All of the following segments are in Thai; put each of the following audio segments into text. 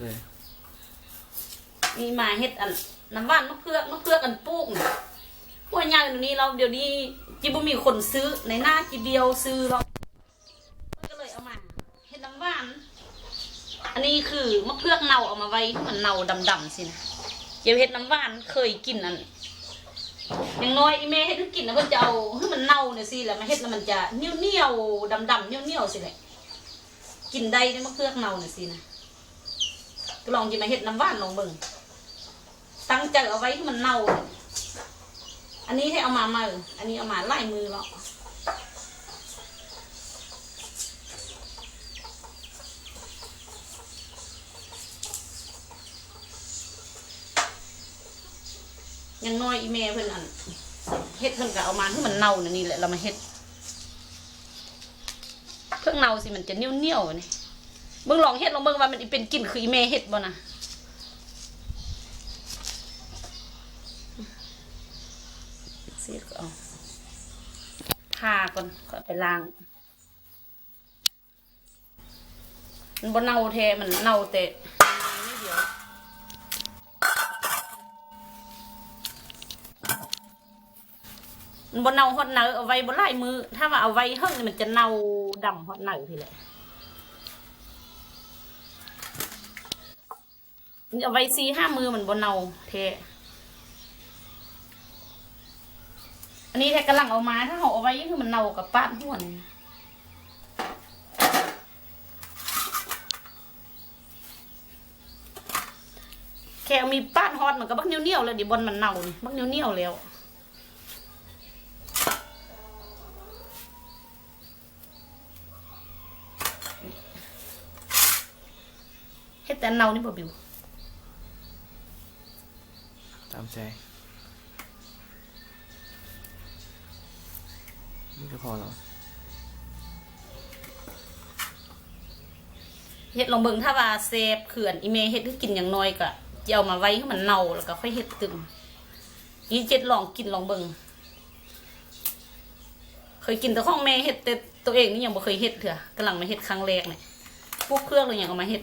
เลยมีมาเฮ็ดอันน้ำหวานมะเขือมะเขือกอันปลูกน่ะพวกอย่างนี้เราเดี๋ยวนี้จิบ่มีคนซื้อในหน้าจิเดียวซื้อเราก็เลยเอามาเฮ็ดน้ำหวาน อันนี้คือมะเขือเน่าเอามาไว้ให้มันเน่าดำๆสินะเดี๋ยวเฮ็ดน้ำหวานเคยกินอันอย่างน้อยอีเมเฮ็ดให้กินแล้วมันจะเอาให้มันเน่าเนี่ยสิแล้วมาเฮ็ดแล้วมันจะเนียวเนียวๆดำๆเนียวเนียวสิแหละกินได้ในมะเขือเน่าเนี่ยสินะ ลองจะมาเฮ็ดน้ำหวานลองเบิ่งตั้งใจเอาไว้ให้มันเน่า อันนี้ให้เอามามาอันนี้เอามาไล่มือแล้วอยังน้อยอีเมเพิ่อนอันเฮ็ดเพิ่นก็เอามาให้มันเน่านะนี่แหละเรามาเฮ็ด เพิ่งเน่าสิมันจะเนียวเนียวนี่ เบิ่งลองเฮ็ดลองเบิ่งว่ามันเป็นกลิ่นคืออีเมเฮ็ดบ่นะเสีกเอาทาก่อนก็เอาไปล้าง มันบ่เน่าแท้มันเน่าแต่นิดเดียวมันบ่เน่าฮอดเนอเอาไว้บ่หลายมือ ถ้าว่าเอาไว้เฮิ่งนี่มันจะเน่าดำฮอดเนอทีแหละ เอาไว้สี่ห้ามือมันบ่เน่าแท้อันนี้แท้กำลังเอามาถ้าเขาเอาไว้คือมันเน่ากับป้านหัวนแค่มีป้านฮอดมันก็บักเหนียวๆแล้วดิบอลมันเน่านี่บักเหนียวๆแล้วเฮ็ดแต่เน่านี่บ่บิว ตาม ใจ นี่ก็พอแล้วเฮ็ดลองเบิ่งถ้าว่าเซฟเขื่อนอีเมเฮ็ดให้กินอย่างน้อยก็จะเอามาไว้ให้มันเน่าแล้วก็ค่อยเฮ็ดตึมอีเจ็ดลองกินลองเบิ่งเคยกินแต่ของแม่เฮ็ดแต่ตัวเองนี่ยังบ่เคยเฮ็ดเถอะกำลังมาเฮ็ดครั้งแรกเนี่ยพวกเครื่องอะไรอย่างเอามาเฮ็ด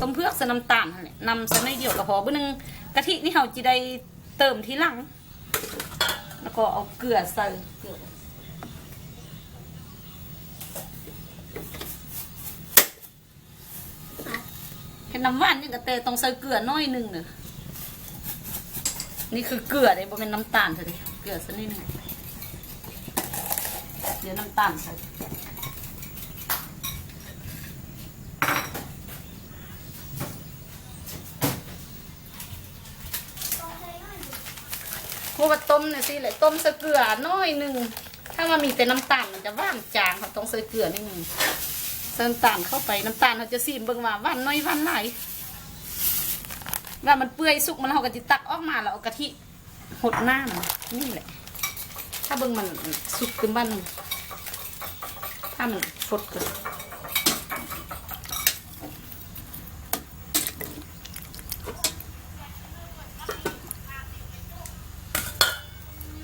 ต้มเขือกใส่เลยต้มเผือกใส่น้ำตาลนั่นแหละนำใส่ไม่เดียวก็พอบื้อนึงกะทินี่เราจะได้เติมทีหลัง แล้วก็เอาเกลือใส่เกลือเห็นน้ำหวานนี่กะเตต้องใส่เกลือน้อยหนึงเนอะนี่คือเกลือเลยบ่เป็นน้ำตาลเถอะดิเกลือสักนิดหนึงเดี๋ยวน้ำตาลใส่ เพราะว่าต้มเนี่ยสิแหละต้มใส่เกลือน้อยหนึ่งถ้ามันมีแต่น้ำตาลมันจะหว่านจางครับต้องใส่เกลือนิดนึงใส่น้ำตาลเข้าไปน้ำตาลเราจะซีมเบิ่งว่าหว่านน้อยหว่านหลายว่ามันเปื่อยสุกมันเราก็จะตักออกมาแล้วเอากะทิหดหน้ามันนี่แหละ ถ้าเบิ่งมันสุกขึ้นบ้านถ้ามันฟดเกิน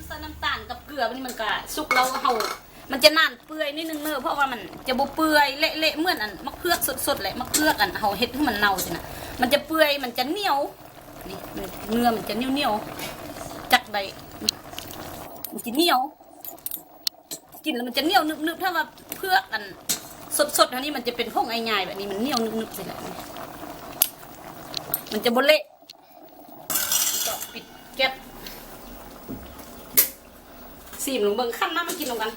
ใส่น้ำตา เกลือมันมันก็สุกเราเฮามันจะนานเปื่อยนิดนึงเนอะเพราะว่ามันจะบ่เปื่อยเละๆเหมือนอันมะเขือกสดๆแหละมะเขือกอันเฮาเฮ็ดให้มันเน่าสินะมันจะเปื่อยมันจะเหนียวนี่เนื้อมันจะเหนียวเนียวๆจักใดมันจะเหนียวกินแล้วมันจะเหนียวนึบๆถ้าว่าเพือกอันสดๆเท่านี้มันจะเป็นพวกไอ้ใหญ่แบบนี้มันเหนียวนึบๆสิแหละมันจะบเละก็ปิดแก๊ส สีมลงเบิ่งขั้นน้ำมากินลงกัน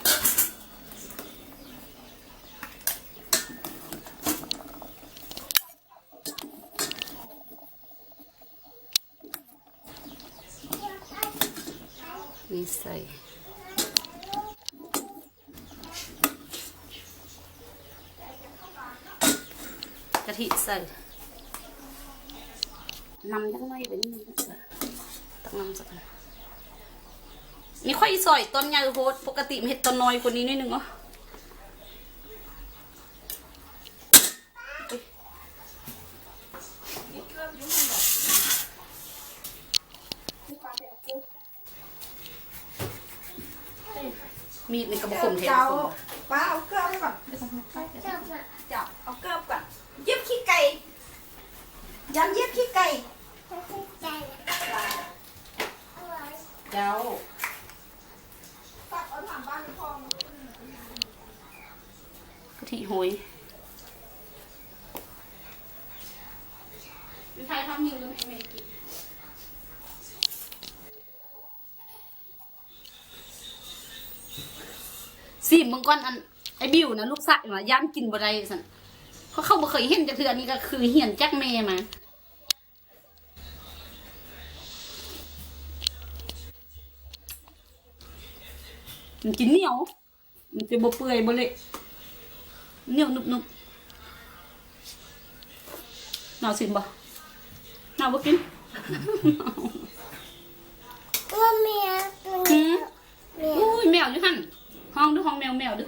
นี่ใส่กะทิใส่น้ำยังไงเป็นน้ำตักน้ำสักหน่อย นี่ค่อยซอยต้นใหญ่โหดปกติมันเห็ดต้นน้อยกว่านี้นิดนึงเหรอมีดในกระบอกขมเทนเจ้าป้าเอาเกลือไปก่อนจับเอาเกลือก่อนเย็บขี้ไก่ยันเย็บขี้ไก่เจ้าตักเอาถามบ้านพ่อมากะ ทิโหยมีใครทำยิงด้วยไม่กินสิมึงก่อนอันไอ้บิวนะลูกสาวมาย่านกินบ่ได้สันเพราะเขาบ่เคยเห็นจากเทือนี่ก็คือเหียนจากแม่มามันจะเหนียว มันจะบ่เปื่อยบ่เละ เหนียวนุบนุบๆน่าสิบ่น่าบ่กินว่าเมียตัวหืนี้มเมียอุ้ยแมวอยู่หั่นห้องดูห้องแมวแมวดู